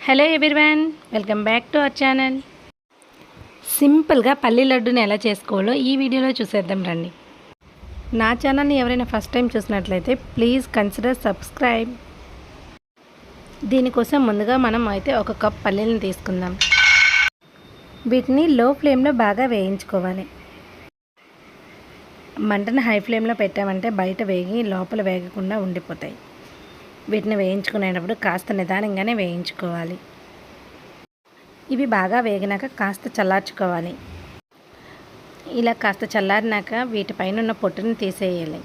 Hello everyone welcome back to our channel సింపుల్గా పల్లి లడ్డుని ఎలా చేసుకోవాలో ఈ వీడియోలో చూసేద్దాం రండి నా ఛానల్ని ఎవరైనా ఫస్ట్ టైం చూసినట్లయితే ప్లీజ్ కన్సిడర్ సబ్స్క్రైబ్ దీనికోసం ముందుగా మనం అయితే ఒక కప్ పల్లీలను తీసుకుందాం వీటిని లో ఫ్లేమ్లో బాగా వేయించుకోవాలి మంటను హై ఫ్లేమ్లో పెట్టామంటే బయట వేగి లోపల వేగకుండా ఉండిపోతాయి వీటిని వేయించుకునేటప్పుడు కాస్త నిదానంగానే వేయించుకోవాలి. ఇవి బాగా వేగినాక కాస్త చల్లార్చుకోవాలి. ఇలా కాస్త చల్లారినాక వీటిపైన ఉన్న పొట్టుని తీసేయాలి.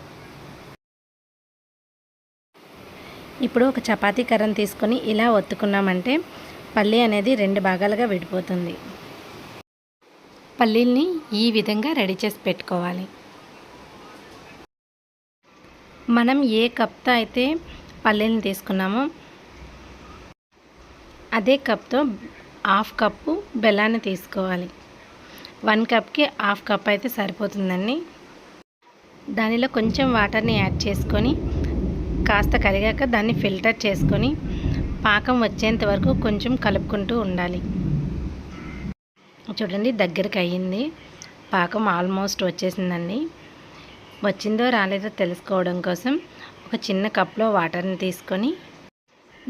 ఇప్పుడు ఒక చపాతీ కర్రను తీసుకొని ఇలా ఒత్తుకున్నామంటే పల్లి అనేది రెండు భాగాలుగా విడిపోతుంది. పల్లీల్ని ఈ విధంగా రెడీ చేసి పెట్టుకోవాలి. మనం ఏ కప్తో అయితే పల్లీలను తీసుకున్నాము. అదే కప్తో హాఫ్ కప్పు బెల్లాన్ని తీసుకోవాలి. వన్ కప్కి హాఫ్ కప్ అయితే సరిపోతుందండి. దానిలో కొంచెం వాటర్ని యాడ్ చేసుకొని కాస్త కరిగాక దాన్ని ఫిల్టర్ చేసుకొని పాకం వచ్చేంత వరకు కొంచెం కలుపుకుంటూ ఉండాలి. చూడండి దగ్గరికి అయ్యింది. పాకం ఆల్మోస్ట్ వచ్చేసిందండి. వచ్చిందో రాలేదో తెలుసుకోవడం కోసం ఒక చిన్న కప్లో వాటర్ని తీసుకొని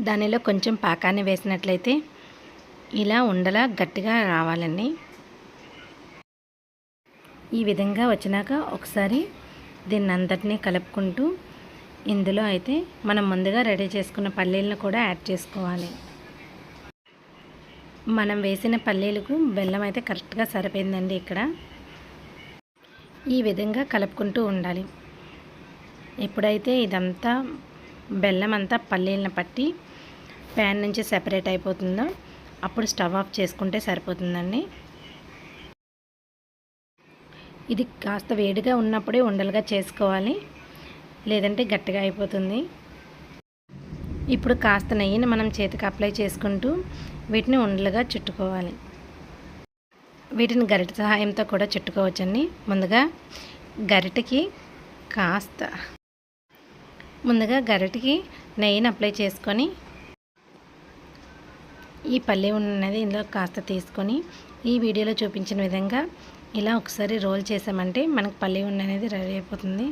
దానిలో కొంచెం పాకాన్ని వేసినట్లయితే ఇలా ఉండలా గట్టిగా రావాలండి. ఈ విధంగా వచ్చినాక ఒకసారి దీన్ని అంతటినీ కలుపుకుంటూ ఇందులో అయితే మనం ముందుగా రెడీ చేసుకున్న పల్లీలను కూడా యాడ్ చేసుకోవాలి. మనం వేసిన పల్లీలకు బెల్లం అయితే కరెక్ట్గా సరిపోయిందండి ఇక్కడ. ఈ విధంగా కలుపుకుంటూ ఉండాలి. ఎప్పుడైతే ఇదంతా బెల్లం అంతా పల్లీలను పట్టి ప్యాన్ నుంచి సెపరేట్ అయిపోతుందో అప్పుడు స్టవ్ ఆఫ్ చేసుకుంటే సరిపోతుందండి. ఇది కాస్త వేడిగా ఉన్నప్పుడే ఉండలుగా చేసుకోవాలి. లేదంటే గట్టిగా అయిపోతుంది. ఇప్పుడు కాస్త నెయ్యిని మనం చేతికి అప్లై చేసుకుంటూ వీటిని ఉండలుగా చుట్టుకోవాలి. వీటిని గరిట సహాయంతో కూడా చుట్టుకోవచ్చండి. ముందుగా గరిటకి కాస్త ముందుగా గరిటకి నెయ్యిని అప్లై చేసుకొని ఈ పల్లె ఉన్నది ఇందులో కాస్త తీసుకొని ఈ వీడియోలో చూపించిన విధంగా ఇలా ఒకసారి రోల్ చేసామంటే మనకు పల్లె ఉన్న అనేది రెడీ అయిపోతుంది.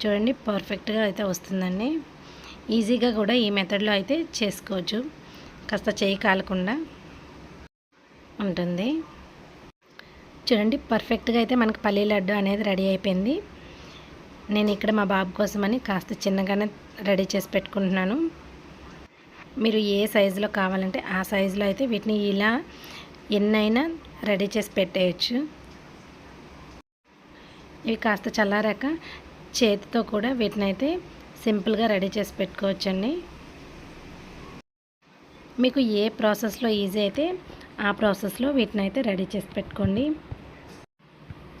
చూడండి పర్ఫెక్ట్గా అయితే వస్తుందండి. ఈజీగా కూడా ఈ మెథడ్లో అయితే చేసుకోవచ్చు. కాస్త చేయి కాలకుండా ఉంటుంది. చూడండి పర్ఫెక్ట్గా అయితే మనకు పల్లీ లడ్డు అనేది రెడీ అయిపోయింది. నేను ఇక్కడ మా బాబు కోసమని కాస్త చిన్నగానే రెడీ చేసి పెట్టుకుంటున్నాను. మీరు ఏ సైజులో కావాలంటే ఆ సైజులో అయితే వీటిని ఇలా ఎన్నైనా రెడీ చేసి పెట్టేయచ్చు. ఇవి కాస్త చల్లారాక చేతితో కూడా వీటిని అయితే సింపుల్గా రెడీ చేసి పెట్టుకోవచ్చండి. మీకు ఏ ప్రాసెస్లో ఈజీ అయితే ఆ ప్రాసెస్లో వీటిని అయితే రెడీ చేసి పెట్టుకోండి.